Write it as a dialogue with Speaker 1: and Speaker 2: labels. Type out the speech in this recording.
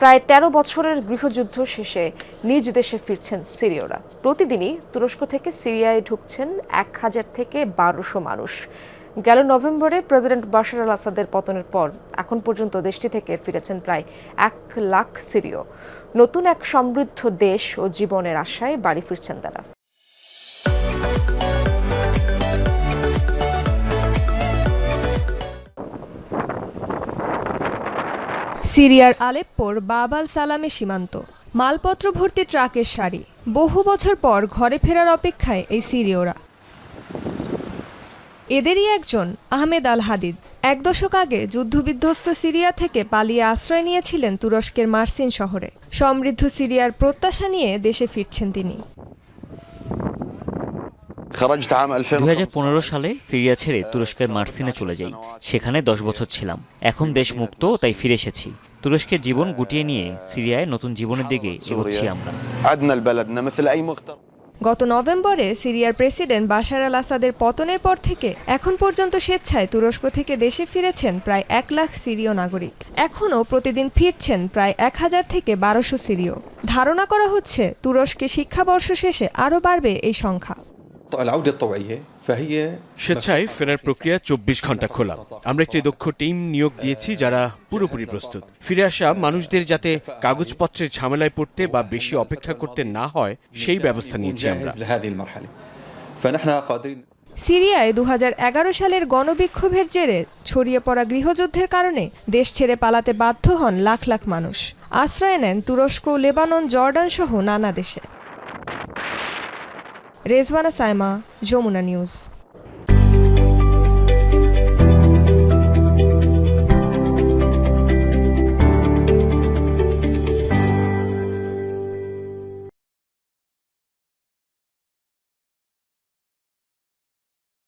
Speaker 1: প্রায় ১৩ বছরের গৃহযুদ্ধ শেষে নিজ দেশে ফিরছেন সিরীয়রা। প্রতিদিনই তুরস্ক থেকে সিরিয়ায় ঢুকছেন এক হাজার থেকে বারোশো মানুষ। গেল নভেম্বরে প্রেসিডেন্ট বাশার আল আসাদের পতনের পর এখন পর্যন্ত দেশটি থেকে ফিরেছেন প্রায় এক লাখ সিরীয়। নতুন এক সমৃদ্ধ দেশ ও জীবনের আশায় বাড়ি ফিরছেন তারা।
Speaker 2: সিরিয়ার আলেপ্পোর বাবাল সালামে সীমান্ত। মালপত্র ভর্তি ট্রাকের শাড়ি বহু বছর পর ঘরে ফেরার অপেক্ষায় এই সিরিয়রা। এদেরই একজন আহমেদ আল হাদিদ। এক দশক আগে যুদ্ধবিধ্বস্ত সিরিয়া থেকে পালিয়ে আশ্রয় নিয়েছিলেন তুরস্কের মার্সিন শহরে। সমৃদ্ধ সিরিয়ার প্রত্যাশা নিয়ে দেশে ফিরছেন তিনি।
Speaker 3: দু সালে সিরিয়া ছেড়ে তুরস্কের মার্সিনে চলে যাই। সেখানে দশ বছর ছিলাম। এখন দেশ মুক্ত তাই ফিরে এসেছি। তুরস্কের জীবন গুটিয়ে নিয়ে সিরিয়ায় নতুন জীবনের দিকে এগোচ্ছি আমরা।
Speaker 2: গত নভেম্বরে সিরিয়ার প্রেসিডেন্ট বাশার আল আসাদের পতনের পর থেকে এখন পর্যন্ত স্বেচ্ছায় তুরস্ক থেকে দেশে ফিরেছেন প্রায় এক লাখ সিরীয় নাগরিক। এখনও প্রতিদিন ফিরছেন প্রায় এক হাজার থেকে বারোশো সিরীয়। ধারণা করা হচ্ছে তুরস্কে শিক্ষাবর্ষ শেষে আরও বাড়বে এই সংখ্যা।
Speaker 4: ফেরার প্রক্রিয়া চব্বিশ ঘণ্টা খোলা। আমরা একটি দক্ষ টিম নিয়োগ দিয়েছি যারা পুরোপুরি প্রস্তুত। ফিরে আসা মানুষদের যাতে কাগজপত্রের ঝামেলায় পড়তে বা বেশি অপেক্ষা করতে না হয় সেই ব্যবস্থা নিয়েছি আমরা।
Speaker 2: সিরিয়ায় দু হাজার এগারো সালের গণবিক্ষোভের জেরে ছড়িয়ে পড়া গৃহযুদ্ধের কারণে দেশ ছেড়ে পালাতে বাধ্য হন লাখ লাখ মানুষ। আশ্রয় নেন তুরস্ক লেবানন জর্ডান সহ নানা দেশে। রেজওয়ানা সাইমা যমুনা নিউজ।